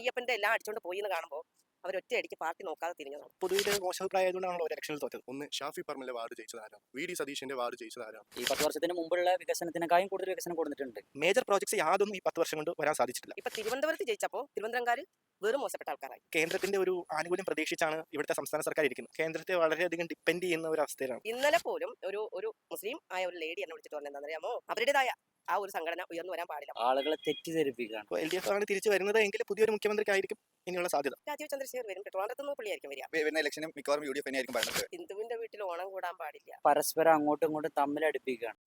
അയ്യപ്പന്റെ എല്ലാം അടിച്ചോണ്ട് പോയി എന്ന് കാണുമ്പോൾ അവർ ഒറ്റയടിക്ക് പാർട്ടി നോക്കാതെ തിരിഞ്ഞതാണ്. മോശഭിപ്രായമായതുകൊണ്ടാണല്ലോ ഒരു ഇലക്ഷനിൽ തോറ്റത്. ഒന്ന് ഷാഫി പറമ്പിലെ വാർഡ് ജയിച്ചത് ആരാണ് വി ഡി സതീഷിന്റെ വാർഡ് ജയിച്ചത് ആരാണ് ഈ പത്ത് വർഷത്തിന് മുമ്പുള്ള വികസനത്തിനേക്കാളും കൂടുതൽ വികസനം കൊടുത്തിട്ടുണ്ട്. മേജർ പ്രോജക്ട്സ് യാതൊന്നും ഈ പത്ത് വർഷം കൊണ്ട് വരാൻ സാധിച്ചിട്ടില്ല. ഇപ്പൊ തിരുവനന്തപുരത്ത് ജയിച്ചപ്പോൾ തിരുവനന്തപുരംകാർ വെറും മോശപ്പെട്ട ആൾക്കാരായി. കേന്ദ്രത്തിന്റെ ഒരു ആനുകൂല്യം പ്രതീക്ഷിച്ചാണ് ഇവിടുത്തെ സംസ്ഥാന സർക്കാർ ഇരിക്കുന്നത്. കേന്ദ്രത്തെ വളരെയധികം ഡിപ്പെൻഡ് ചെയ്യുന്ന ഒരു അവസ്ഥയിലാണ്. ഇന്നലെ പോലും ഒരു ഒരു മുസ്ലിം ആയ ഒരു ലേഡി എന്നെ വിളിച്ചിട്ട് എന്താ അറിയാമോ അവരുടേതായ ആ ഒരു സംഘടന ഉയർന്നു വരാൻ പാടില്ല. ആളുകളെ തെറ്റിദ്ധരിപ്പിക്കുകയാണ്. എൽ ഡി എഫ് ആണ് തിരിച്ചു വരുന്നത് എങ്കിൽ പുതിയൊരു മുഖ്യമന്ത്രിക്കായിരിക്കും ഇനിയുള്ള സാധ്യത. രാജീവ് ചന്ദ്രശേഖർ വരും ട്രിവാൻഡ്രത്തുനിന്ന് പുള്ളിയായിരിക്കും വരിക. വരുന്ന ഇലക്ഷനും മിക്കവാറും യു ഡി എഫ് തന്നെയായിരിക്കും ഭരണത്തിൽ. ഹിന്ദുവിന്റെ വീട്ടിൽ ഓണം കൂടാൻ പാടില്ല. പരസ്പരം അങ്ങോട്ടും ഇങ്ങോട്ടും തമ്മിലടുപ്പിക്കുകയാണ്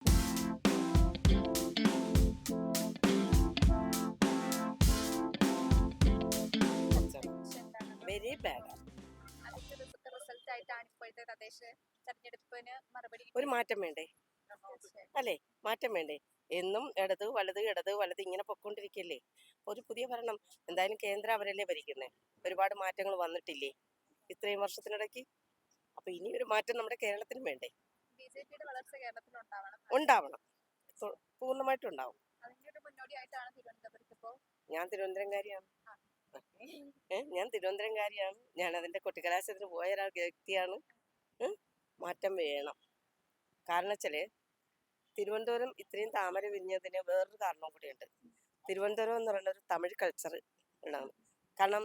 വെരി ബാഡ്. അതിന്റെ റിസൾട്ട് ആയിട്ടാണ് ഇപ്പോഴത്തെ തദ്ദേശ തെരഞ്ഞെടുപ്പിന് മറുപടി ഒരു മാറ്റം വേണ്ടേ? അല്ലേ? മാറ്റം വേണ്ടേ? എന്നും ഇടത് വലത് ഇടത് വലത് ഇങ്ങനെ പൊക്കോണ്ടിരിക്കല്ലേ ഒരു പുതിയ ഭരണം. എന്തായാലും കേന്ദ്രം അവരല്ലേ ഭരിക്കുന്നത് ഒരുപാട് മാറ്റങ്ങൾ വന്നിട്ടില്ലേ? ഇത്രയും വർഷത്തിനിടയ്ക്ക്. അപ്പൊ ഇനി ഒരു മാറ്റം നമ്മുടെ കേരളത്തിനും വേണ്ടേ? ഉണ്ടാവണം പൂർണമായിട്ടും ഉണ്ടാവും. ഞാൻ തിരുവനന്തപുരംകാരിയാണ്. ഞാൻ തിരുവനന്തപുരംകാരിയാണ്. ഞാൻ അതിന്റെ കൊട്ടിക്കലാശത്തിന് പോയ ഒരാൾ വ്യക്തിയാണ്. മാറ്റം വേണം. കാരണം വെച്ചാൽ തിരുവനന്തപുരം ഇത്രയും താമര വിരിഞ്ഞതിന് വേറൊരു കാരണം കൂടിയുണ്ട്. തിരുവനന്തപുരം എന്ന് പറയുന്ന ഒരു തമിഴ് കൾച്ചർ ഉള്ളതാണ് കാരണം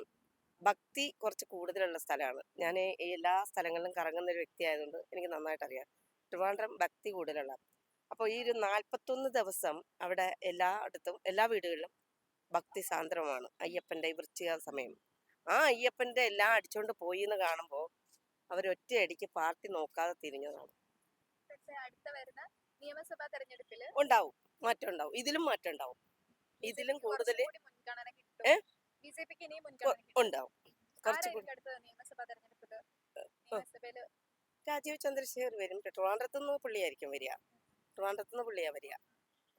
ഭക്തി കുറച്ച് കൂടുതലുള്ള സ്ഥലമാണ്. ഞാൻ എല്ലാ സ്ഥലങ്ങളിലും കറങ്ങുന്ന ഒരു വ്യക്തി ആയതുകൊണ്ട് എനിക്ക് നന്നായിട്ട് അറിയാം. ട്രിവാൻഡ്രം ഭക്തി കൂടുതലുള്ള. അപ്പോൾ ഈ ഒരു നാൽപ്പത്തൊന്ന് ദിവസം അവിടെ എല്ലായിടത്തും എല്ലാ വീടുകളിലും ഭക്തി സാന്ദ്രമാണ്. അയ്യപ്പന്റെ വൃശ്ചിക സമയം. ആ അയ്യപ്പന്റെ എല്ലാം അടിച്ചുകൊണ്ട് പോയി എന്ന് കാണുമ്പോൾ അവർ ഒറ്റയടിക്ക് പാർട്ടി നോക്കാതെ തിരിഞ്ഞതാണ്. പക്ഷേ അടുത്ത വരുന്ന നിയമസഭാ തെരഞ്ഞെടുപ്പിൽ ഉണ്ടാവും. മാറ്റം ഉണ്ടാവും. ഇതിലും മാറ്റം ഉണ്ടാവും. ഇതിലും കൂടുതൽ ഉണ്ടാവും. കുറച്ചുകൂടി രാജീവ് ചന്ദ്രശേഖർ വരും. ട്രിവാൻഡ്രത്ത് നിന്ന് പുള്ളിയായിരിക്കും വരിക. ട്രിവാൻഡ്രത്ത് നിന്ന് പുള്ളിയാ വരിക.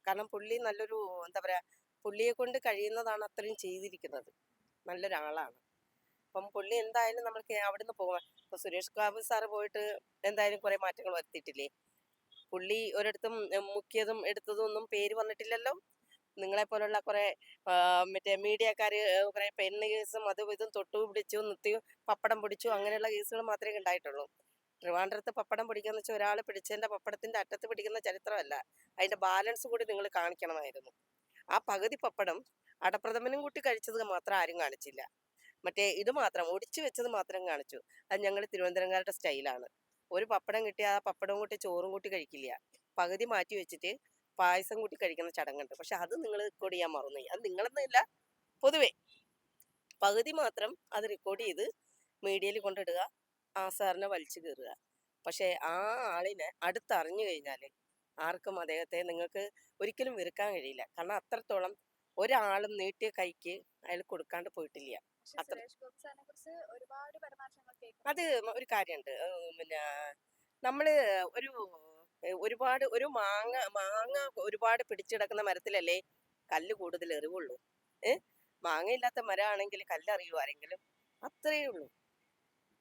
കാരണം പുള്ളി നല്ലൊരു എന്താ പറയാ പുള്ളിയെ കൊണ്ട് കഴിയുന്നതാണ് അത്രയും ചെയ്തിരിക്കുന്നത്. നല്ലൊരാളാണ്. അപ്പം പുള്ളി എന്തായാലും നമ്മൾക്ക് അവിടുന്ന് പോകാം ഇപ്പൊ സുരേഷ് ബാബു സാറ് പോയിട്ട് എന്തായാലും കുറെ മാറ്റങ്ങൾ വരുത്തിയിട്ടില്ലേ? പുള്ളി ഒരിടത്തും മുക്കിയതും എടുത്തതും ഒന്നും പേര് വന്നിട്ടില്ലല്ലോ. നിങ്ങളെ പോലുള്ള കുറെ മറ്റേ മീഡിയക്കാര് കുറെ പെണ്ണ് കേസും അതും ഇതും തൊട്ടു പിടിച്ചു നിർത്തി പപ്പടം പിടിച്ചു അങ്ങനെയുള്ള കേസുകൾ മാത്രമേ ഉണ്ടായിട്ടുള്ളൂ. ട്രിവാൻഡ്രത്ത് പപ്പടം പിടിക്കാന്ന് വെച്ചാൽ ഒരാൾ പിടിച്ചതിന്റെ പപ്പടത്തിന്റെ അറ്റത്ത് പിടിക്കുന്ന ചരിത്രമല്ല. അതിന്റെ ബാലൻസ് കൂടി നിങ്ങൾ കാണിക്കണമായിരുന്നു. ആ പകുതി പപ്പടം അടപ്രഥമനും കൂട്ടി കഴിച്ചത് മാത്രം ആരും കാണിച്ചില്ല. മറ്റേ ഇത് മാത്രം ഒടിച്ചു വെച്ചത് മാത്രം കാണിച്ചു. അത് ഞങ്ങൾ തിരുവനന്തപുരംകാരുടെ സ്റ്റൈലാണ്. ഒരു പപ്പടം കിട്ടിയാൽ ആ പപ്പടം കൂട്ടി ചോറും കൂട്ടി കഴിക്കില്ല. പകുതി മാറ്റി വെച്ചിട്ട് പായസം കൂട്ടി കഴിക്കുന്ന ചടങ്ങുണ്ട്. പക്ഷെ അത് നിങ്ങൾ റെക്കോർഡ് ചെയ്യാൻ മറന്നു അത് നിങ്ങളെന്നില്ല പൊതുവേ. പകുതി മാത്രം അത് റെക്കോർഡ് ചെയ്ത് മീഡിയയിൽ കൊണ്ടിടുക ആ സാറിനെ വലിച്ചു കയറുക പക്ഷേ ആ ആളിനെ അടുത്തറിഞ്ഞു കഴിഞ്ഞാൽ ആർക്കും അദ്ദേഹത്തെ നിങ്ങൾക്ക് ഒരിക്കലും വെറുക്കാൻ കഴിയില്ല. കാരണം അത്രത്തോളം ഒരാളും നീട്ടിയ കൈക്ക് അയാൾ കൊടുക്കാണ്ട് പോയിട്ടില്ല. അത്ര- അത് ഒരു കാര്യമുണ്ട്. പിന്നെ നമ്മൾ ഒരു ഒരുപാട് ഒരു മാങ്ങ മാങ്ങ ഒരുപാട് പിടിച്ചിടക്കുന്ന മരത്തിലല്ലേ കല്ല് കൂടുതൽ എറിവുള്ളൂ? ഏഹ് മാങ്ങയില്ലാത്ത മരമാണെങ്കിൽ കല്ലറിയൂ ആരെങ്കിലും? അത്രയേ ഉള്ളൂ.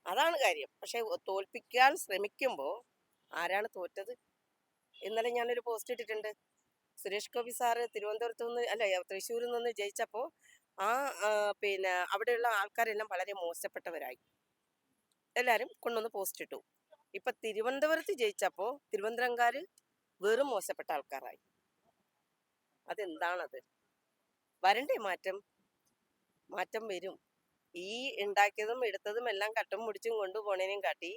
അതാണ് കാര്യം. പക്ഷെ തോൽപ്പിക്കാൻ ശ്രമിക്കുമ്പോൾ ആരാണ് തോറ്റത്? ഇന്നലെ ഞാനൊരു പോസ്റ്റ് ഇട്ടിട്ടുണ്ട്. സുരേഷ് ഗോപി സാറ് തിരുവനന്തപുരത്ത് നിന്ന് അല്ല തൃശ്ശൂരിൽ നിന്ന് ജയിച്ചപ്പോൾ ആ പിന്നെ അവിടെയുള്ള ആൾക്കാരെല്ലാം വളരെ മോശപ്പെട്ടവരായി. എല്ലാവരും കൊണ്ടുവന്ന് പോസ്റ്റ് ഇട്ടു. ഇപ്പൊ തിരുവനന്തപുരത്ത് ജയിച്ചപ്പോ തിരുവനന്തപുരംകാര് വെറും മോശപ്പെട്ട ആൾക്കാരായി. അതെന്താണത്? വരണ്ടേ മാറ്റം? മാറ്റം വരും. ഈ ഉണ്ടാക്കിയതും എടുത്തതും എല്ലാം കട്ടും മുടിച്ചും കൊണ്ടുപോണേനെയും കാട്ടി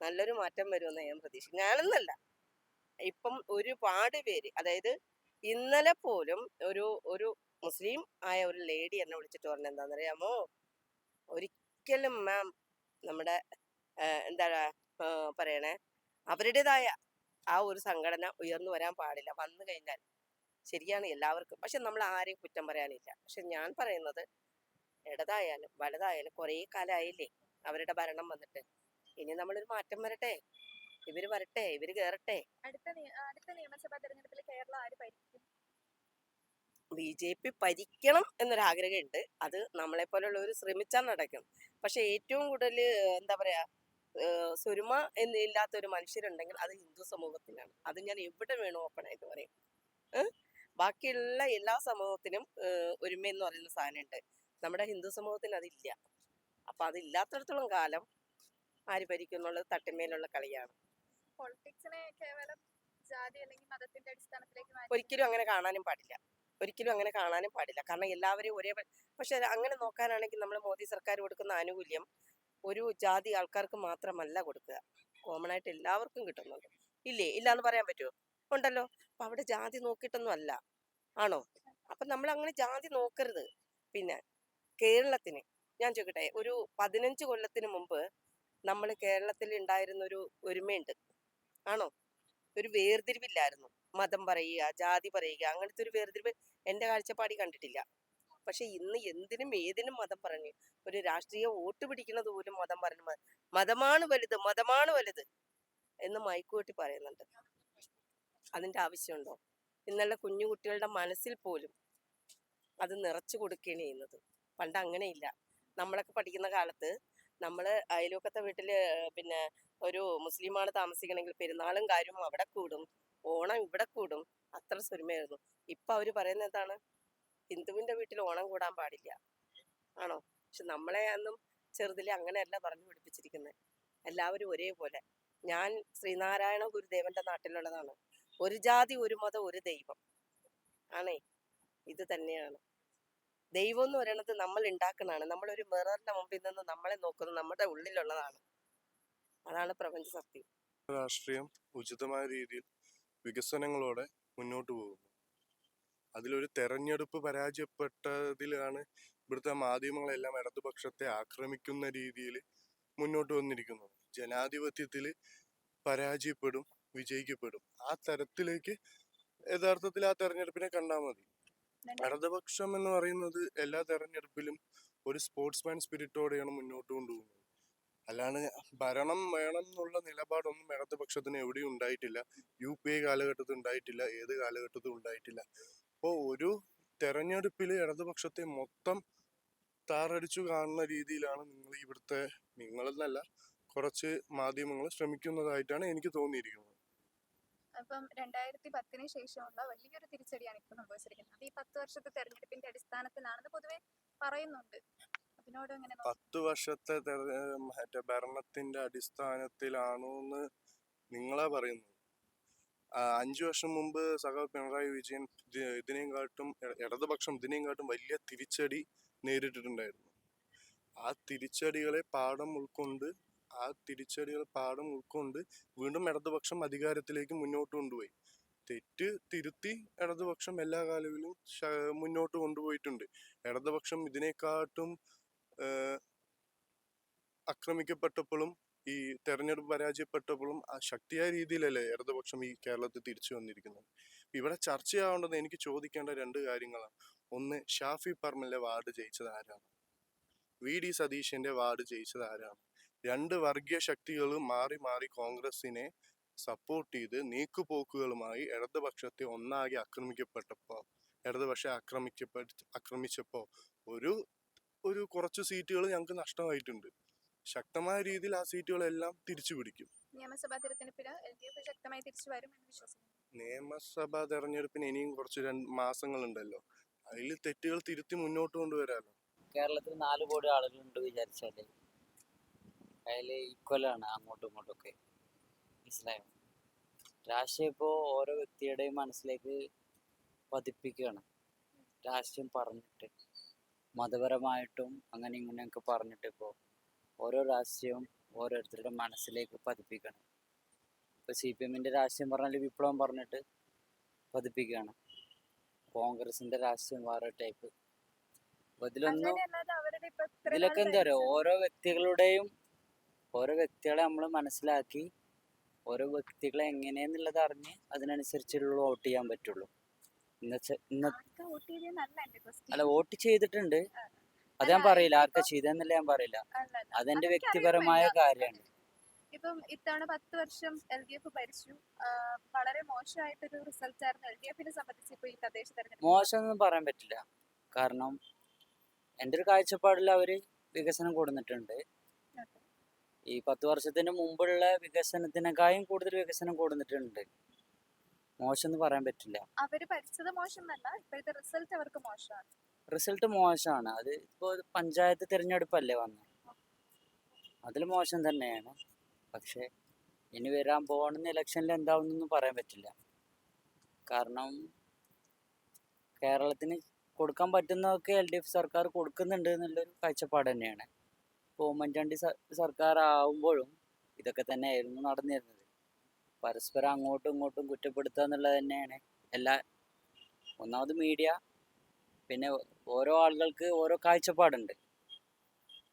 നല്ലൊരു മാറ്റം വരുമെന്ന് ഞാൻ പ്രതീക്ഷിക്കും ഞാനെന്നല്ല. ഇപ്പം ഒരുപാട് പേര് അതായത് ഇന്നലെ പോലും ഒരു ഒരു മുസ്ലിം ആയ ഒരു ലേഡി എന്നെ വിളിച്ചിട്ട് പറഞ്ഞ എന്താണെന്നറിയാമോ ഒരിക്കലും മാം നമ്മുടെ എന്താ പറയണേ അവരുടേതായ ആ ഒരു സംഘടന ഉയർന്നു വരാൻ പാടില്ല. വന്നു കഴിഞ്ഞാൽ ശരിയാണ് എല്ലാവർക്കും. പക്ഷെ നമ്മൾ ആരെയും കുറ്റം പറയാനില്ല. പക്ഷെ ഞാൻ പറയുന്നത് ഇടതായാലും വലതായാലും കുറേ കാലമായില്ലേ അവരുടെ ഭരണം വന്നിട്ട്. ഇനി നമ്മളൊരു മാറ്റം വരട്ടെ. ഇവർ വരട്ടെ ഇവർ കേറട്ടെ. അടുത്ത അടുത്ത നിയമസഭാ തെരഞ്ഞെടുപ്പിൽ കേരളം ആര് ഭരിക്കും? ബി ജെ പി ഭരിക്കണം എന്നൊരാഗ്രഹമുണ്ട്. അത് നമ്മളെ പോലുള്ളവർ ശ്രമിച്ചാൽ നടക്കും. പക്ഷെ ഏറ്റവും കൂടുതൽ എന്താ പറയാ സുരുമ എന്നില്ലാത്ത ഒരു മനുഷ്യരുണ്ടെങ്കിൽ അത് ഹിന്ദു സമൂഹത്തിനാണ് അത് ഞാൻ എവിടെ വേണോ ഓപ്പൺ ആയിട്ട് പറയും. ബാക്കിയുള്ള എല്ലാ സമൂഹത്തിനും ഒരുമ എന്ന് പറയുന്ന സാധനമുണ്ട്. നമ്മുടെ ഹിന്ദു സമൂഹത്തിന് അതില്ല. അപ്പം അതില്ലാത്തടത്തോളം കാലം ആര് ഭരിക്കും തട്ടിമേലുള്ള കളിയാണ്. പൊളിറ്റിക്സിനെ കേവലം ജാതി അല്ലെങ്കിൽ മതത്തിന്റെ അടിസ്ഥാനത്തിലേക്ക് മാറ്റി. ഒരിക്കലും അങ്ങനെ കാണാനും പാടില്ല. ഒരിക്കലും അങ്ങനെ കാണാനും പാടില്ല. കാരണം എല്ലാവരെയും ഒരേ പക്ഷെ അങ്ങനെ നോക്കാനാണെങ്കിൽ നമ്മൾ മോദി സർക്കാർ കൊടുക്കുന്ന ആനുകൂല്യം ഒരു ജാതി ആൾക്കാർക്ക് മാത്രമല്ല കൊടുക്കുക. കോമൺ ആയിട്ട് എല്ലാവർക്കും കിട്ടുന്നുണ്ട് ഇല്ലേ? ഇല്ല എന്ന് പറയാൻ പറ്റുമോ ഉണ്ടല്ലോ. അപ്പൊ അവിടെ ജാതി നോക്കിയിട്ടൊന്നും അല്ല. ആണോ? അപ്പൊ നമ്മൾ അങ്ങനെ ജാതി നോക്കരുത്. പിന്നെ കേരളത്തിന് ഞാൻ ചോദിക്കട്ടെ ഒരു പതിനഞ്ച് കൊല്ലത്തിന് മുമ്പ് നമ്മൾ കേരളത്തിൽ ഉണ്ടായിരുന്ന ഒരു ഒരുമയുണ്ട്. ആണോ? ഒരു വേർതിരിവില്ലായിരുന്നു. മതം പറയുക ജാതി പറയുക അങ്ങനത്തെ ഒരു വേർതിരിവ് എന്റെ കാഴ്ചപ്പാടി കണ്ടിട്ടില്ല. പക്ഷെ ഇന്ന് എന്തിനും ഏതിനും മതം പറഞ്ഞു ഒരു രാഷ്ട്രീയ വോട്ട് പിടിക്കുന്നത് പോലും മതം പറഞ്ഞു മതമാണ് വലുത് മതമാണ് വലുത് എന്ന് മൈക്കൂട്ടി പറയുന്നുണ്ട്. അതിന്റെ ആവശ്യമുണ്ടോ? ഇന്നുള്ള കുഞ്ഞു കുട്ടികളുടെ മനസ്സിൽ പോലും അത് നിറച്ചു കൊടുക്കുകയാണ് ചെയ്യുന്നത്. പണ്ട് അങ്ങനെയില്ല. നമ്മളൊക്കെ പഠിക്കുന്ന കാലത്ത് നമ്മൾ അയൽവക്കത്തെ വീട്ടിൽ പിന്നെ ഒരു മുസ്ലിമാണ് താമസിക്കണമെങ്കിൽ പെരുന്നാളും കാര്യവും അവിടെ കൂടും. ഓണം ഇവിടെ കൂടും. അത്ര സ്വരുമയായിരുന്നു ഇപ്പൊ അവർ പറയുന്നത് എന്താണ്? ഹിന്ദുവിന്റെ വീട്ടിൽ ഓണം കൂടാൻ പാടില്ല. ആണോ? പക്ഷെ നമ്മളെ അന്നും ചെറുതിലെ അങ്ങനെയല്ല പറഞ്ഞു പഠിപ്പിച്ചിരിക്കുന്നത് എല്ലാവരും ഒരേപോലെ. ഞാൻ ശ്രീനാരായണ ഗുരുദേവന്റെ നാട്ടിലുള്ളതാണ്. ഒരു ജാതി ഒരു മതം ഒരു ദൈവം. ആണേ? ഇത് തന്നെയാണ്. ദൈവം എന്ന് പറയുന്നത് നമ്മൾ ഉണ്ടാക്കുന്നതാണ്. നമ്മളൊരു മിററിന്റെ മുമ്പിൽ നിന്ന് നമ്മളെ നോക്കുന്നത് നമ്മുടെ ഉള്ളിലുള്ളതാണ്. അതാണ് പ്രപഞ്ച സത്യം. രാഷ്ട്രീയം ഉചിതമായ രീതിയിൽ വികസനങ്ങളോടെ മുന്നോട്ട് പോകുന്നു. അതിലൊരു തെരഞ്ഞെടുപ്പ് പരാജയപ്പെട്ടതിലാണ് ഇവിടുത്തെ മാധ്യമങ്ങളെല്ലാം ഇടതുപക്ഷത്തെ ആക്രമിക്കുന്ന രീതിയിൽ മുന്നോട്ട് വന്നിരിക്കുന്നത്. ജനാധിപത്യത്തിൽ പരാജയപ്പെടും വിജയിക്കപ്പെടും. ആ തരത്തിലേക്ക് യഥാർത്ഥത്തിൽ ആ തെരഞ്ഞെടുപ്പിനെ കണ്ടാൽ മതി. ഇടതുപക്ഷം എന്ന് പറയുന്നത് എല്ലാ തെരഞ്ഞെടുപ്പിലും ഒരു സ്പോർട്സ്മാൻ സ്പിരിറ്റോടെയാണ് മുന്നോട്ട് കൊണ്ടുപോകുന്നത്. അല്ലാണ്ട് ഭരണം വേണം എന്നുള്ള നിലപാടൊന്നും ഇടതുപക്ഷത്തിന് എവിടെയും ഉണ്ടായിട്ടില്ല. യു പി ഐ കാലഘട്ടത്തിൽ ഉണ്ടായിട്ടില്ല. ഏത് കാലഘട്ടത്തിലും ഉണ്ടായിട്ടില്ല. അപ്പോൾ ഒരു തെരഞ്ഞെടുപ്പിൽ ഇടതുപക്ഷത്തെ മൊത്തം താറടിച്ചു കാണുന്ന രീതിയിലാണ് നിങ്ങൾ ഇവിടുത്തെ നിങ്ങളെന്നല്ല കുറച്ച് മാധ്യമങ്ങൾ ശ്രമിക്കുന്നതായിട്ടാണ് എനിക്ക് തോന്നിയിരിക്കുന്നത്. അപ്പം രണ്ടായിരത്തി പത്തിന് ശേഷമുള്ള വലിയൊരു തിരിച്ചടിയാണ് ഇപ്പോൾ സംഭവിച്ചിരിക്കുന്നത്. അത് ഈ പത്ത് വർഷത്തെ തെരഞ്ഞെടുപ്പിന്റെ അടിസ്ഥാനത്തിലാണെന്ന് പൊതുവെ പറയുന്നുണ്ട്. നോക്കും? പത്ത് വർഷത്തെ മറ്റേ ഭരണത്തിന്റെ അടിസ്ഥാനത്തിലാണോ എന്ന് നിങ്ങളാ പറയുന്നത്. അഞ്ചു വർഷം മുമ്പ് സഖാവ് പിണറായി വിജയൻ ഇത് ഇതിനെയും കാട്ടും ഇടതുപക്ഷം ഇതിനെയും കാട്ടും വലിയ തിരിച്ചടി നേരിട്ടിട്ടുണ്ടായിരുന്നു. ആ തിരിച്ചടികളെ പാഠം ഉൾക്കൊണ്ട് ആ തിരിച്ചടികൾ പാഠം ഉൾക്കൊണ്ട് വീണ്ടും ഇടതുപക്ഷം അധികാരത്തിലേക്ക് മുന്നോട്ട് കൊണ്ടുപോയി. തെറ്റ് തിരുത്തി ഇടതുപക്ഷം എല്ലാ കാലങ്ങളിലും മുന്നോട്ട് കൊണ്ടുപോയിട്ടുണ്ട്. ഇടതുപക്ഷം ഇതിനെക്കാട്ടും ആക്രമിക്കപ്പെട്ടപ്പോഴും ഈ തെരഞ്ഞെടുപ്പ് പരാജയപ്പെട്ടപ്പോഴും ആ ശക്തിയായ രീതിയിലല്ലേ ഇടതുപക്ഷം ഈ കേരളത്തിൽ തിരിച്ചു വന്നിരിക്കുന്നത്? ഇവിടെ ചർച്ചയാവേണ്ടത് എനിക്ക് ചോദിക്കേണ്ട രണ്ട് കാര്യങ്ങളാണ്. ഒന്ന് ഷാഫി പർമലിന്റെ വാർഡ് ജയിച്ചത് ആരാണ്? വി. ഡി. സതീഷിന്റെ വാർഡ് ജയിച്ചത് ആരാണ്? രണ്ട് വർഗീയ ശക്തികൾ മാറി മാറി കോൺഗ്രസിനെ സപ്പോർട്ട് ചെയ്ത് നീക്കുപോക്കുകളുമായി ഇടതുപക്ഷത്തെ ഒന്നാകെ ആക്രമിക്കപ്പെട്ടപ്പോ ഇടതുപക്ഷം ആക്രമിക്കപ്പെട്ട് ആക്രമിച്ചപ്പോ ഒരു ഒരു കുറച്ച് സീറ്റുകൾ ഞങ്ങൾക്ക് നഷ്ടമായിട്ടുണ്ട്. ശക്തമായ രീതിയിൽ ആ സീറ്റുകളെല്ലാം തിരിച്ചു പിടിക്കും. നിയമസഭാ തിരഞ്ഞെടുപ്പിന് എൽ ഡി എഫ് ശക്തമായി തിരിച്ചു വരും എന്ന് വിശ്വസിക്കുന്നു. നിയമസഭാ തെരഞ്ഞെടുപ്പിന് ഇനിയും കുറച്ച് രണ്ട് മാസങ്ങളുണ്ടല്ലോ. അതിൽ തെറ്റുകൾ തിരുത്തി മുന്നോട്ട് കൊണ്ടുവരാമല്ലോ കേരളത്തിൽ നാല് കോടി ആളുകളുണ്ട് വിചാരിച്ചാൽ. അതിൽ ഈക്വലാണ് അങ്ങോട്ടും ഇങ്ങോട്ടും ഒക്കെ മനസ്സിലായോ? രാഷ്ട്രീയം ഇപ്പോൾ ഓരോ വ്യക്തിയുടെയും മനസ്സിലേക്ക് പതിപ്പിക്കുകയാണ്. രാഷ്ട്രീയം പറഞ്ഞിട്ട്. മതപരമായിട്ടും അങ്ങനെ ഇങ്ങനെയൊക്കെ പറഞ്ഞിട്ട് ഇപ്പോൾ ഓരോ രാഷ്ട്രീയവും ഓരോരുത്തരുടെ മനസ്സിലേക്ക് പതിപ്പിക്കണം. ഇപ്പോൾ സി പി എമ്മിന്റെ രാഷ്ട്രീയം പറഞ്ഞാൽ വിപ്ലവം പറഞ്ഞിട്ട് പതിപ്പിക്കുകയാണ്. കോൺഗ്രസിന്റെ രാഷ്ട്രീയം വേറെ ടൈപ്പ്. അപ്പോൾ ഇതിലൊന്നും ഇതിലൊക്കെ എന്താ പറയുക ഓരോ വ്യക്തികളുടെയും ഓരോ വ്യക്തികളെ നമ്മൾ മനസ്സിലാക്കി ഓരോ വ്യക്തികളെ എങ്ങനെയെന്നുള്ളത് അറിഞ്ഞ് അതിനനുസരിച്ചുള്ള വോട്ട് ചെയ്യാൻ പറ്റുള്ളൂ. അല്ല? വോട്ട് ചെയ്തിട്ടുണ്ട്. അത് ഞാൻ പറയില്ല. ആർക്കാ ചെയ്തെന്നല്ല ഞാൻ പറയില്ല. അതെന്റെ വ്യക്തിപരമായ. കാര്യമാണ്. ഇപ്പം ഇത്തവണ പത്ത് വർഷം എൽ ഡി എഫ് ഭരിച്ചു. വളരെ മോശമായിട്ടൊരു റിസൾട്ട് ആയിരുന്നു എൽ ഡി എഫിനെ സംബന്ധിച്ച് ഇപ്പൊ ഈ തദ്ദേശ തെരഞ്ഞെടുപ്പ്. മോശമൊന്നും പറയാൻ പറ്റില്ല. കാരണം എന്റെ ഒരു കാഴ്ചപ്പാടിൽ അവർ വികസനം കൊടുത്തിട്ടുണ്ട്. ഈ പത്ത് വർഷത്തിന് മുമ്പുള്ള വികസനത്തിനേക്കാളും കൂടുതൽ വികസനം കൊടുത്തിട്ടുണ്ട്. മോശം എന്ന് പറയാൻ പറ്റില്ല. അവർ പഠിച്ചത് മോശമല്ല ഇപ്പോഴത്തെ റിസൾട്ട് അവർക്ക് മോശമാണ്. റിസൾട്ട് മോശമാണ്. അത് ഇപ്പോ പഞ്ചായത്ത് തിരഞ്ഞെടുപ്പല്ലേ വന്നത് അതിൽ മോശം തന്നെയാണ്. പക്ഷേ ഇനി വരാൻ പോകുന്ന ഇലക്ഷനിൽ എന്താവുന്നൊന്നും പറയാൻ പറ്റില്ല. കാരണം കേരളത്തിന് കൊടുക്കാൻ പറ്റുന്നതൊക്കെ എൽ ഡി എഫ് സർക്കാർ കൊടുക്കുന്നുണ്ട് എന്നുള്ളൊരു കാഴ്ചപ്പാട് തന്നെയാണ്. ഇപ്പോൾ ഉമ്മൻചാണ്ടി സർക്കാർ ആവുമ്പോഴും ഇതൊക്കെ തന്നെയായിരുന്നു നടന്നിരുന്നത്. പരസ്പരം അങ്ങോട്ടും ഇങ്ങോട്ടും കുറ്റപ്പെടുത്തുക എന്നുള്ളത് തന്നെയാണ്. എല്ലാ ഒന്നാമത് മീഡിയ പിന്നെ ഓരോ ആളുകൾക്ക് ഓരോ കാഴ്ചപ്പാടുണ്ട്.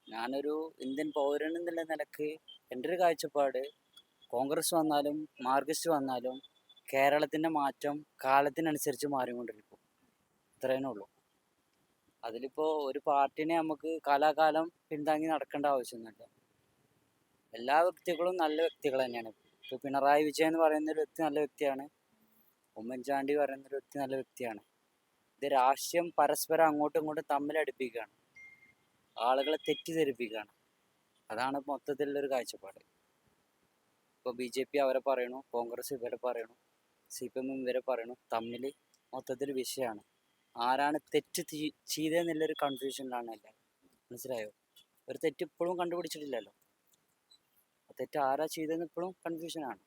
ഞാനൊരു ഇന്ത്യൻ പൗരൻ എന്നുള്ള നിലയ്ക്ക് എന്റെ ഒരു കാഴ്ചപ്പാട് കോൺഗ്രസ് വന്നാലും മാർക്സിസ്റ്റ് വന്നാലും കേരളത്തിന്റെ മാറ്റം കാലത്തിനനുസരിച്ച് മാറിക്കൊണ്ടിരിക്കും. ഇത്രയേ ഉള്ളൂ. അതിലിപ്പോൾ ഒരു പാർട്ടിനെ നമുക്ക് കാലാകാലം പിന്താങ്ങി നടക്കേണ്ട ആവശ്യമൊന്നുമില്ല. എല്ലാ വ്യക്തികളും നല്ല വ്യക്തികൾ തന്നെയാണ്. ഇപ്പോൾ പിണറായി വിജയൻ എന്ന് പറയുന്ന ഒരു വ്യക്തി നല്ല വ്യക്തിയാണ്. ഉമ്മൻചാണ്ടി പറയുന്ന ഒരു വ്യക്തി നല്ല വ്യക്തിയാണ്. ഇത് രാഷ്ട്രീയം പരസ്പരം അങ്ങോട്ടും ഇങ്ങോട്ടും തമ്മിലടിപ്പിക്കുകയാണ് ആളുകളെ തെറ്റിദ്ധരിപ്പിക്കുകയാണ്. അതാണ് മൊത്തത്തിലുള്ളൊരു കാഴ്ചപ്പാട്. ഇപ്പോൾ ബി ജെ പി അവരെ പറയണു കോൺഗ്രസ് ഇവരെ പറയണു സി പി എം ഇവരെ പറയണു. തമ്മിൽ മൊത്തത്തിൽ വിഷയമാണ്. ആരാണ് തെറ്റ് ചെയ്തെന്നുള്ളൊരു കൺഫ്യൂഷനിലാണ് എല്ലാവരും. മനസ്സിലായോ? ഒരു തെറ്റ് ഇപ്പോഴും കണ്ടുപിടിച്ചിട്ടില്ലല്ലോ. തെറ്റ് ആരാ ചെയ്തതെന്ന് ഇപ്പോഴും കൺഫ്യൂഷനാണ്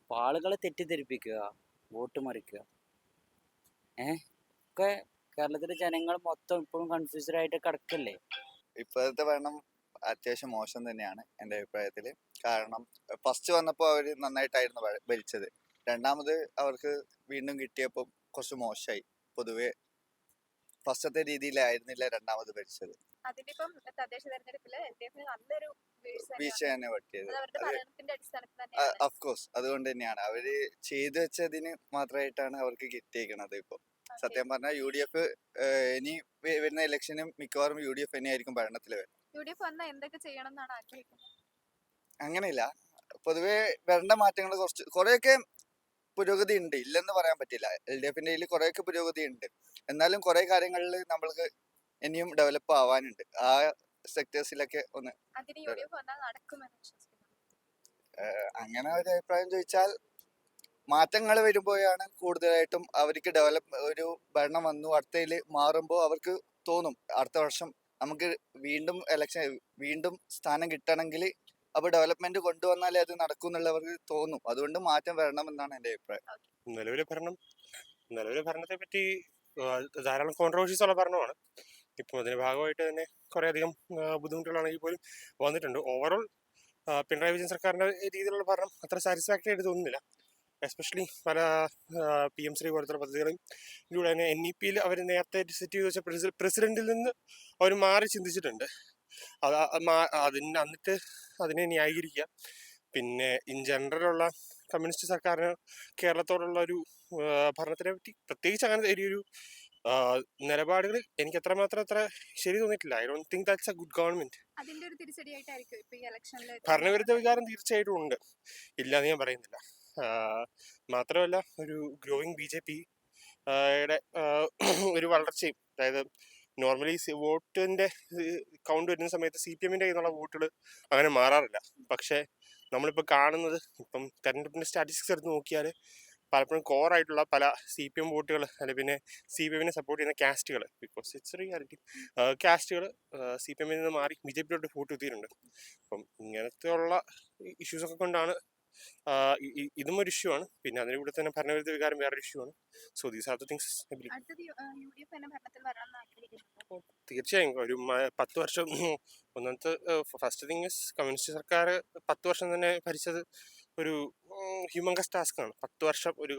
അപ്പോൾ ആളുകളെ തെറ്റിദ്ധരിപ്പിക്കുക വോട്ട് മറിക്കുക. ഏ? ഒക്കെ കേരളത്തിലെ ജനങ്ങൾ മൊത്തം ഇപ്പോഴും കൺഫ്യൂസ്ഡായിട്ട് കിടക്കല്ലേ? ഇപ്പോഴത്തെ ഭരണം അത്യാവശ്യം മോശം തന്നെയാണ് എന്റെ അഭിപ്രായത്തിൽ കാരണം ഫസ്റ്റ് വന്നപ്പോൾ അവർ നന്നായിട്ടായിരുന്നു ഭരിച്ചത്. രണ്ടാമത് അവർക്ക് വീണ്ടും കിട്ടിയപ്പോൾ കുറച്ച് മോശമായി പൊതുവെ ഫസ്റ്റത്തെ രീതിയിലായിരുന്നില്ല രണ്ടാമത് ഭരിച്ചത്. അതിന്റെ ഇപ്പം തദ്ദേശ തെരഞ്ഞെടുപ്പിൽ എൽ ഡി എഫിന് നല്ലൊരു വീഴ്ച. തന്നെ പറ്റിയത്. അതുകൊണ്ട് തന്നെയാണ്. അവർ ചെയ്തു വെച്ചതിന് മാത്രമായിട്ടാണ് അവർക്ക് കിട്ടിയേക്കണത് ഇപ്പൊ. സത്യം പറഞ്ഞാൽ യു ഡി എഫ് ഇനി വരുന്ന ഇലക്ഷനും മിക്കവാറും യു ഡി എഫ് തന്നെയായിരിക്കും ഭരണത്തിൽ വരുന്നത് യു ഡി എഫ് വന്നാൽ എന്തൊക്കെ ചെയ്യണം എന്നാണ് ആഗ്രഹിക്കുന്നത്? അങ്ങനെയില്ല. പൊതുവെ വരേണ്ട മാറ്റങ്ങൾ കുറച്ച് കുറെയൊക്കെ പുരോഗതി ഉണ്ട്. ഇല്ലെന്ന് പറയാൻ പറ്റില്ല. എൽ ഡി എഫിന്റെ കയ്യിൽ കുറെയൊക്കെ പുരോഗതി ഉണ്ട്. എന്നാലും കുറെ കാര്യങ്ങളിൽ നമ്മൾക്ക് ഇനിയും ഡെവലപ്പ് ആവാനുണ്ട്. ആ സെക്ടേഴ്സിലൊക്കെ ഒന്ന് അങ്ങനെ ഒരു അഭിപ്രായം ചോദിച്ചാൽ മാറ്റങ്ങൾ വരുമ്പോഴാണ് കൂടുതലായിട്ടും അവർക്ക് ഡെവലപ്പ് ഒരു ഭരണം വന്നു അടുത്തതിൽ മാറുമ്പോൾ അവർക്ക് തോന്നും. അടുത്ത വർഷം നമുക്ക് വീണ്ടും എലക്ഷൻ വീണ്ടും സ്ഥാനം കിട്ടണമെങ്കിൽ അപ്പോൾ ഡെവലപ്മെന്റ് കൊണ്ടുവന്നാലേ അത് നടക്കും എന്നുള്ളവർക്ക് തോന്നും. അതുകൊണ്ട് മാറ്റം വരണം എന്നാണ് എന്റെ അഭിപ്രായം. നിലവിലെ ഭരണം നിലവിലെ ഭരണത്തെ പറ്റി ധാരാളം കോൺട്രവേഴ്സീസ് ഉള്ള ഭരണമാണ്. ഇപ്പം അതിന്റെ ഭാഗമായിട്ട് തന്നെ കുറേയധികം ബുദ്ധിമുട്ടുകളാണെങ്കിൽ പോലും വന്നിട്ടുണ്ട്. ഓവറോൾ പിണറായി വിജയൻ സർക്കാരിന്റെ രീതിയിലുള്ള ഭരണം അത്ര സാറ്റിസ്ഫാക്ടറി ആയിട്ട് തോന്നുന്നില്ല. എസ്പെഷ്യലി പല പി എം ശ്രീ പോലത്തെ പദ്ധതികളും ഇതിലൂടെ തന്നെ എൻ ഇ പിയിൽ അവർ നേരത്തെ സെറ്റ് ചെയ്ത് വെച്ച പ്രസി- പ്രസിഡന്റിൽ നിന്ന് അവർ മാറി ചിന്തിച്ചിട്ടുണ്ട്. അത് അതിന് എന്നിട്ട് അതിനെ ന്യായീകരിക്കുക. പിന്നെ ഇൻ ജനറലുള്ള കമ്മ്യൂണിസ്റ്റ് സർക്കാരിന് കേരളത്തോടുള്ള ഒരു ഭരണത്തിനെ പറ്റി പ്രത്യേകിച്ച് അങ്ങനെ ഒരു നിലപാടുകൾ എനിക്ക് അത്രമാത്രം അത്ര ശരി തോന്നിയിട്ടില്ല. I don't think that's a good government അതിന്റെ ഒരു തിരിച്ചടിയായിട്ടായിരിക്കും ഇപ്പൊ ഈ ഇലക്ഷനിൽ ഭരണവിരുദ്ധ വികാരം തീർച്ചയായിട്ടും ഉണ്ട്. ഇല്ല എന്ന് ഞാൻ പറയുന്നില്ല. മാത്രമല്ല ഒരു ഗ്രോയിങ് ബി ജെ പി യുടെ ഒരു വളർച്ചയും അതായത് നോർമലി വോട്ടിന്റെ കൗണ്ട് വരുന്ന സമയത്ത് സി പി എമ്മിന്റെ കയ്യിൽ വോട്ടുകൾ അങ്ങനെ മാറാറില്ല. പക്ഷേ നമ്മളിപ്പോൾ കാണുന്നത് ഇപ്പം തെരഞ്ഞെടുപ്പിന്റെ സ്റ്റാറ്റിസ്റ്റിക്സ് എടുത്ത് നോക്കിയാൽ പലപ്പോഴും കോർ ആയിട്ടുള്ള പല സി പി എം വോട്ടുകൾ അല്ലെങ്കിൽ പിന്നെ സി പി എമ്മിനെ സപ്പോർട്ട് ചെയ്യുന്ന കാസ്റ്റുകൾ ബിക്കോസ് ഇറ്റ്സ് റിയാലിറ്റി കാസ്റ്റുകൾ സി പി എമ്മിൽ നിന്ന് മാറി ബി ജെ പിയിലോട്ട് വോട്ട് എത്തിയിട്ടുണ്ട്. അപ്പം ഇങ്ങനത്തെ ഉള്ള ഇഷ്യൂസ് ഒക്കെ കൊണ്ടാണ് ഇതും ഒരു ഇഷ്യൂ ആണ്. പിന്നെ അതിന് കൂടെ തന്നെ ഭരണവിരുദ്ധ വികാരം വേറൊരു ഇഷ്യൂ ആണ്. So these are the things അടുത്തത് യു ഡി എഫ് തന്നെ ഭരണത്തിൽ വരണം എന്ന് തീർച്ചയായും. ഒരു പത്ത് വർഷം ഒന്നാമത്തെ ഫസ്റ്റ് തിങ് ഇസ് കമ്മ്യൂണിസ്റ്റ് സർക്കാർ പത്ത് വർഷം തന്നെ ഭരിച്ചത് ഒരു ഹ്യൂമങ്കസ് ടാസ്ക് ആണ്. പത്ത് വർഷം ഒരു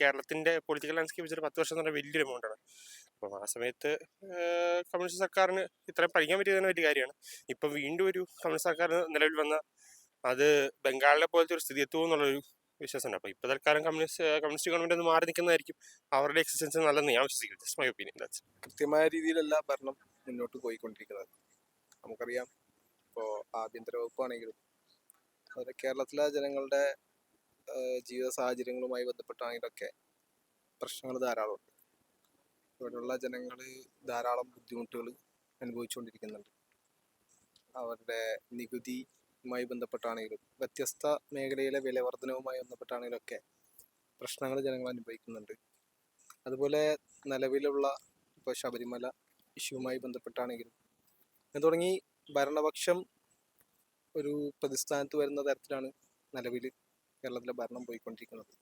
കേരളത്തിന്റെ പൊളിറ്റിക്കൽ ലാൻഡ്സ്കേപ്പ് വെച്ചാൽ പത്ത് വർഷം എന്ന് പറഞ്ഞാൽ വലിയൊരു എമൗണ്ട് ആണ്. അപ്പം ആ സമയത്ത് കമ്മ്യൂണിസ്റ്റ് സർക്കാരിന് ഇത്രയും പഠിക്കാൻ പറ്റിയത് തന്നെ വലിയ കാര്യമാണ്. ഇപ്പം വീണ്ടും ഒരു കമ്മ്യൂണിസ്റ്റ് സർക്കാർ നിലവിൽ വന്ന അത് ബംഗാളിലെ പോലത്തെ ഒരു സ്ഥിതി എത്തുമോ എന്നുള്ളൊരു വിശ്വാസമുണ്ട്. അപ്പോൾ ഇപ്പോൾ തൽക്കാലം കമ്മ്യൂണിസ്റ്റ് കമ്മ്യൂണിസ്റ്റ് ഗവൺമെന്റ് ഒന്ന് മാറി നിൽക്കുന്നതായിരിക്കും അവരുടെ എക്സിസ്റ്റൻസ് നല്ലതെന്ന് ഞാൻ വിശ്വസിക്കുന്നു. ജസ്റ്റ് മൈ ഒപ്പീനിയൻ ദാറ്റ്സ് കൃത്യമായ രീതിയിലല്ല ഭരണം മുന്നോട്ട് പോയിക്കൊണ്ടിരിക്കുന്നത്. നമുക്കറിയാം. ഇപ്പോൾ ആഭ്യന്തര വകുപ്പാണെങ്കിലും അതുപോലെ കേരളത്തിലെ ജനങ്ങളുടെ ജീവിത സാഹചര്യങ്ങളുമായി ബന്ധപ്പെട്ടാണെങ്കിലൊക്കെ പ്രശ്നങ്ങൾ ധാരാളമുണ്ട്. ഇവിടെയുള്ള ജനങ്ങൾ ധാരാളം ബുദ്ധിമുട്ടുകൾ അനുഭവിച്ചുകൊണ്ടിരിക്കുന്നുണ്ട്. അവരുടെ നികുതിയുമായി ബന്ധപ്പെട്ടാണെങ്കിലും വ്യത്യസ്ത മേഖലയിലെ വിലവർധനവുമായി ബന്ധപ്പെട്ടാണെങ്കിലൊക്കെ പ്രശ്നങ്ങൾ ജനങ്ങൾ അനുഭവിക്കുന്നുണ്ട്. അതുപോലെ നിലവിലുള്ള ഇപ്പോൾ ശബരിമല ഇഷ്യൂവുമായി ബന്ധപ്പെട്ടാണെങ്കിലും തുടങ്ങി ഭരണപക്ഷം ഒരു പ്രതിസ്ഥാനത്ത് വരുന്ന തരത്തിലാണ് നിലവിൽ കേരളത്തിലെ ഭരണം പോയിക്കൊണ്ടിരിക്കുന്നത്.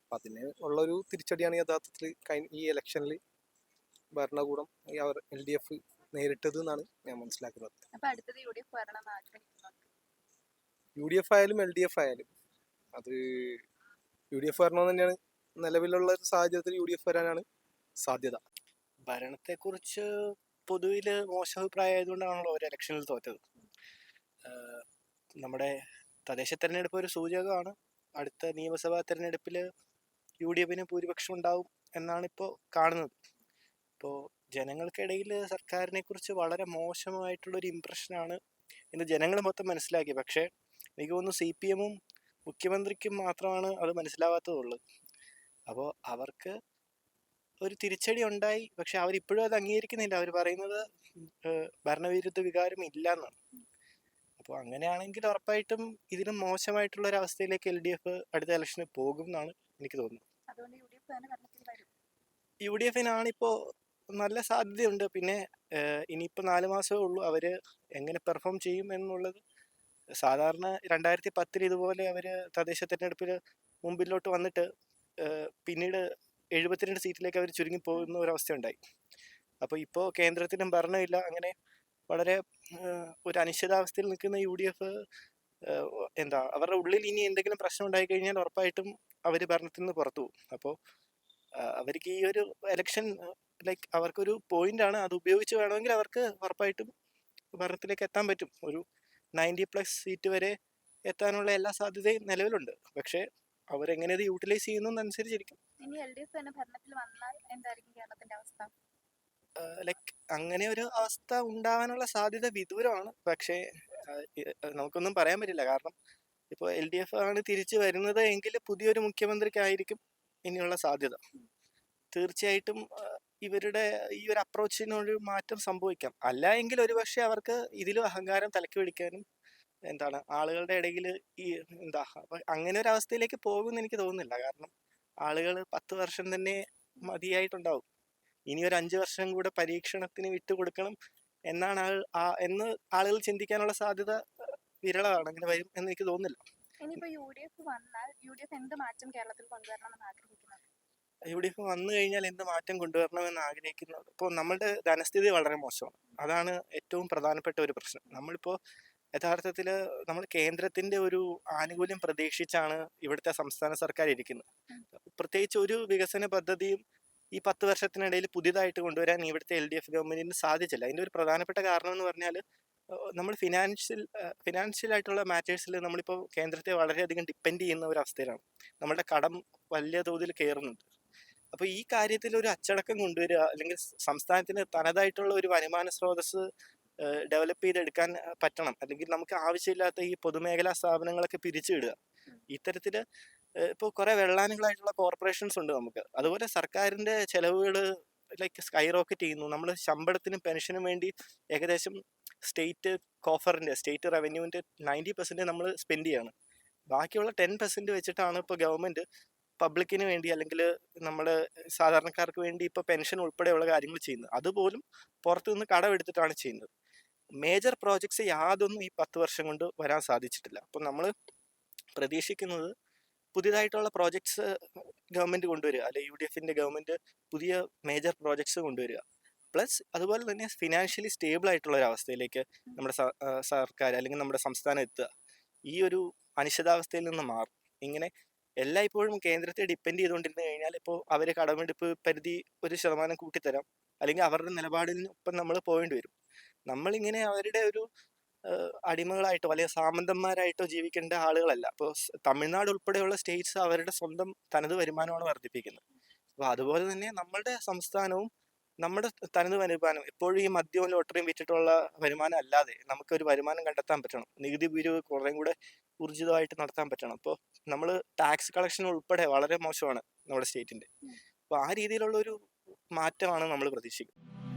അപ്പം അതിന് ഉള്ളൊരു തിരിച്ചടിയാണ് യഥാർത്ഥത്തിൽ കഴിഞ്ഞ ഈ ഇലക്ഷനിൽ ഭരണകൂടം അവർ എൽ ഡി എഫ് നേരിട്ടത് എന്നാണ് ഞാൻ മനസ്സിലാക്കുന്നത്. യു ഡി എഫ് ആയാലും എൽ ഡി എഫ് ആയാലും അത് യു ഡി എഫ് വരണമെന്ന് തന്നെയാണ് നിലവിലുള്ള സാഹചര്യത്തിൽ യു ഡി എഫ് വരാനാണ് സാധ്യത. ഭരണത്തെക്കുറിച്ച് പൊതുവിൽ മോശം അഭിപ്രായം ആയതുകൊണ്ടാണല്ലോ ഒരു ഇലക്ഷനിൽ തോറ്റത്. നമ്മുടെ തദ്ദേശ തെരഞ്ഞെടുപ്പ് ഒരു സൂചകമാണ്. അടുത്ത നിയമസഭാ തെരഞ്ഞെടുപ്പിൽ യു ഡി എഫിന് ഭൂരിപക്ഷം ഉണ്ടാവും എന്നാണ് ഇപ്പോൾ കാണുന്നത്. ഇപ്പോൾ ജനങ്ങൾക്കിടയിൽ സർക്കാരിനെ കുറിച്ച് വളരെ മോശമായിട്ടുള്ളൊരു ഇമ്പ്രഷനാണ് ഇന്ന് ജനങ്ങൾ മൊത്തം മനസ്സിലാക്കി. പക്ഷേ എനിക്ക് തോന്നുന്നു സി പി എമ്മും മുഖ്യമന്ത്രിക്കും മാത്രമാണ് അത് മനസ്സിലാവാത്തതുള്ളത് അപ്പോൾ അവർക്ക് ഒരു തിരിച്ചടി ഉണ്ടായി. പക്ഷെ അവരിപ്പോഴും അത് അംഗീകരിക്കുന്നില്ല. അവർ പറയുന്നത് ഭരണവിരുദ്ധ വികാരം ഇല്ല എന്നാണ് അപ്പോൾ അങ്ങനെയാണെങ്കിൽ ഉറപ്പായിട്ടും ഇതിനും മോശമായിട്ടുള്ള ഒരു അവസ്ഥയിലേക്ക് എൽ ഡി എഫ് അടുത്ത ഇലക്ഷന് പോകും എന്നാണ് എനിക്ക് തോന്നുന്നത്. യു ഡി എഫിനാണിപ്പോൾ നല്ല സാധ്യതയുണ്ട്. പിന്നെ ഇനിയിപ്പോൾ നാല് മാസമേ ഉള്ളൂ അവർ എങ്ങനെ പെർഫോം ചെയ്യും എന്നുള്ളത്. സാധാരണ രണ്ടായിരത്തി പത്തിൽ ഇതുപോലെ അവർ തദ്ദേശ തെരഞ്ഞെടുപ്പിൽ മുമ്പിലോട്ട് വന്നിട്ട് പിന്നീട് എഴുപത്തിരണ്ട് സീറ്റിലേക്ക് അവർ ചുരുങ്ങി പോകുന്ന ഒരവസ്ഥ ഉണ്ടായി അപ്പോൾ ഇപ്പോൾ കേന്ദ്രത്തിനും ഭരണമില്ല. അങ്ങനെ വളരെ ഒരു അനിശ്ചിതാവസ്ഥയിൽ നിൽക്കുന്ന യു ഡി എഫ് എന്താ അവരുടെ ഉള്ളിൽ ഇനി എന്തെങ്കിലും പ്രശ്നം ഉണ്ടായി കഴിഞ്ഞാൽ ഉറപ്പായിട്ടും അവർ ഭരണത്തിൽ നിന്ന് പുറത്തു പോകും. അപ്പോൾ അവർക്ക് ഈ ഒരു എലക്ഷൻ ലൈക്ക് അവർക്കൊരു പോയിന്റ് ആണ്. അത് ഉപയോഗിച്ച് വേണമെങ്കിൽ അവർക്ക് ഉറപ്പായിട്ടും ഭരണത്തിലേക്ക് എത്താൻ പറ്റും. ഒരു നയന്റി പ്ലസ് സീറ്റ് വരെ എത്താനുള്ള എല്ലാ സാധ്യതയും നിലവിലുണ്ട്. പക്ഷേ അവരെങ്ങനെ ഇത് യൂട്ടിലൈസ് ചെയ്യുന്നതനുസരിച്ചിരിക്കും ഇനി എൽ ഡി എഫ് തന്നെ ഭരണത്തിൽ വന്നാൽ എന്തായിരിക്കും കേരളത്തിന്റെ അവസ്ഥ? ലൈക്ക് അങ്ങനെ ഒരു അവസ്ഥ ഉണ്ടാവാനുള്ള സാധ്യത വിദൂരമാണ്. പക്ഷേ നമുക്കൊന്നും പറയാൻ പറ്റില്ല. കാരണം ഇപ്പോൾ എൽ ഡി എഫ് ആണ് തിരിച്ചു വരുന്നത് എങ്കിൽ പുതിയൊരു മുഖ്യമന്ത്രിക്കായിരിക്കും ഇനിയുള്ള സാധ്യത. തീർച്ചയായിട്ടും ഇവരുടെ ഈ ഒരു അപ്രോച്ചിനൊരു മാറ്റം സംഭവിക്കാം. അല്ല എങ്കിൽ ഒരുപക്ഷെ അവർക്ക് ഇതിലും അഹങ്കാരം തലക്ക് പിടിക്കാനും എന്താണ് ആളുകളുടെ ഇടയിൽ ഈ എന്താ അങ്ങനെ ഒരു അവസ്ഥയിലേക്ക് പോകുമെന്ന് എനിക്ക് തോന്നുന്നില്ല. കാരണം ആളുകൾ പത്ത് വർഷം തന്നെ മതിയായിട്ടുണ്ടാവും. ഇനി ഒരു അഞ്ച് വർഷം കൂടെ പരീക്ഷണത്തിന് വിട്ടുകൊടുക്കണം എന്നാണ് ആൾ ആ- എന്ന് ആളുകൾ ചിന്തിക്കാനുള്ള സാധ്യത വിരളമാണ് അങ്ങനെ വരും എന്ന് എനിക്ക് തോന്നുന്നില്ല. ഇനിയിപ്പോ യു ഡി എഫ് വന്നാൽ യു ഡി എഫ് എന്ത് മാറ്റം കേരളത്തിൽ കൊണ്ടുവരണമെന്ന് ആഗ്രഹിക്കുന്നത് യു ഡി എഫ് വന്നു കഴിഞ്ഞാൽ എന്ത് മാറ്റം കൊണ്ടുവരണമെന്ന് ആഗ്രഹിക്കുന്നത് ഇപ്പോൾ നമ്മുടെ ധനസ്ഥിതി വളരെ മോശമാണ്. അതാണ് ഏറ്റവും പ്രധാനപ്പെട്ട ഒരു പ്രശ്നം. നമ്മളിപ്പോൾ യഥാർത്ഥത്തിൽ നമ്മൾ കേന്ദ്രത്തിന്റെ ഒരു ആനുകൂല്യം പ്രതീക്ഷിച്ചാണ് ഇവിടുത്തെ സംസ്ഥാന സർക്കാർ ഇരിക്കുന്നത്. പ്രത്യേകിച്ച് ഒരു വികസന പദ്ധതിയും ഈ പത്ത് വർഷത്തിനിടയിൽ പുതിയതായിട്ട് കൊണ്ടുവരാൻ ഇവിടുത്തെ എൽ ഡി എഫ് ഗവൺമെന്റിന് സാധിച്ചില്ല. അതിന്റെ ഒരു പ്രധാനപ്പെട്ട കാരണം എന്ന് പറഞ്ഞാൽ നമ്മൾ ഫിനാൻഷ്യൽ ഫിനാൻഷ്യൽ ആയിട്ടുള്ള മാറ്റേഴ്സിൽ നമ്മളിപ്പോൾ കേന്ദ്രത്തെ വളരെയധികം ഡിപ്പെൻഡ് ചെയ്യുന്ന ഒരു അവസ്ഥയിലാണ്. നമ്മുടെ കടം വലിയ തോതിൽ കയറുന്നുണ്ട്. അപ്പോൾ ഈ കാര്യത്തിൽ ഒരു അച്ചടക്കം കൊണ്ടുവരിക അല്ലെങ്കിൽ സംസ്ഥാനത്തിന് തനതായിട്ടുള്ള ഒരു വരുമാന സ്രോതസ് ഡെവലപ്പ് ചെയ്തെടുക്കാൻ പറ്റണം. അല്ലെങ്കിൽ നമുക്ക് ആവശ്യമില്ലാത്ത ഈ പൊതുമേഖലാ സ്ഥാപനങ്ങളൊക്കെ പിരിച്ചുവിടുക. ഇത്തരത്തിൽ ഇപ്പോൾ കുറേ വെള്ളാനുകളായിട്ടുള്ള കോർപ്പറേഷൻസ് ഉണ്ട് നമുക്ക്. അതുപോലെ സർക്കാരിന്റെ ചിലവുകൾ ലൈക്ക് സ്കൈ റോക്കറ്റ് ചെയ്യുന്നു. നമ്മൾ ശമ്പളത്തിനും പെൻഷനും വേണ്ടി ഏകദേശം സ്റ്റേറ്റ് കോഫറിന്റെ സ്റ്റേറ്റ് റവന്യൂവിന്റെ നയന്റി പെർസെന്റ് നമ്മൾ സ്പെൻഡ് ചെയ്യാണ്. ബാക്കിയുള്ള ടെൻ പെർസെന്റ് വെച്ചിട്ടാണ് ഇപ്പോൾ ഗവൺമെന്റ് പബ്ലിക്കിന് വേണ്ടി അല്ലെങ്കിൽ നമ്മൾ സാധാരണക്കാർക്ക് വേണ്ടി ഇപ്പോൾ പെൻഷൻ ഉൾപ്പെടെയുള്ള കാര്യങ്ങൾ ചെയ്യുന്നത്. അതുപോലും പുറത്തുനിന്ന് കടമെടുത്തിട്ടാണ് ചെയ്യുന്നത്. മേജർ പ്രോജക്ട്സ് യാതൊന്നും ഈ പത്ത് വർഷം കൊണ്ട് വരാൻ സാധിച്ചിട്ടില്ല. അപ്പം നമ്മൾ പ്രതീക്ഷിക്കുന്നത് പുതിയതായിട്ടുള്ള പ്രോജക്ട്സ് ഗവൺമെന്റ് കൊണ്ടുവരിക. അല്ലെ യു ഡി എഫിന്റെ ഗവൺമെന്റ് പുതിയ മേജർ പ്രോജക്ട്സ് കൊണ്ടുവരിക. പ്ലസ് അതുപോലെ തന്നെ ഫിനാൻഷ്യലി സ്റ്റേബിൾ ആയിട്ടുള്ള ഒരു അവസ്ഥയിലേക്ക് നമ്മുടെ സർക്കാർ അല്ലെങ്കിൽ നമ്മുടെ സംസ്ഥാനം എത്തുക. ഈ ഒരു അനിശ്ചിതാവസ്ഥയിൽ നിന്ന് മാറും. ഇങ്ങനെ എല്ലായ്പ്പോഴും കേന്ദ്രത്തെ ഡിപ്പെൻഡ് ചെയ്തുകൊണ്ടിരുന്നു കഴിഞ്ഞാൽ ഇപ്പോൾ അവർ കടമെടുപ്പ് പരിധി ഒരു ശതമാനം കൂട്ടിത്തരാം. അല്ലെങ്കിൽ അവരുടെ നിലപാടിനൊപ്പം നമ്മൾ പോകേണ്ടി വരും. നമ്മളിങ്ങനെ അവരുടെ ഒരു അടിമകളായിട്ടോ അല്ലെങ്കിൽ സാമന്തന്മാരായിട്ടോ ജീവിക്കേണ്ട ആളുകളല്ല. അപ്പോൾ തമിഴ്നാട് ഉൾപ്പെടെയുള്ള സ്റ്റേറ്റ്സ് അവരുടെ സ്വന്തം തനത് വരുമാനമാണ് വർദ്ധിപ്പിക്കുന്നത്. അപ്പോൾ അതുപോലെ തന്നെ നമ്മളുടെ സംസ്ഥാനവും നമ്മുടെ തനത് വരുമാനം എപ്പോഴും ഈ മദ്യവും ലോട്ടറിയും വിറ്റിട്ടുള്ള വരുമാനം അല്ലാതെ നമുക്കൊരു വരുമാനം കണ്ടെത്താൻ പറ്റണം. നികുതി പിരിവ് കുറേയും കൂടെ ഊർജിതമായിട്ട് നടത്താൻ പറ്റണം. അപ്പോൾ നമ്മൾ ടാക്സ് കളക്ഷൻ ഉൾപ്പെടെ വളരെ മോശമാണ് നമ്മുടെ സ്റ്റേറ്റിന്റെ. അപ്പോൾ ആ രീതിയിലുള്ള ഒരു മാറ്റമാണ് നമ്മൾ പ്രതീക്ഷിക്കുന്നത്.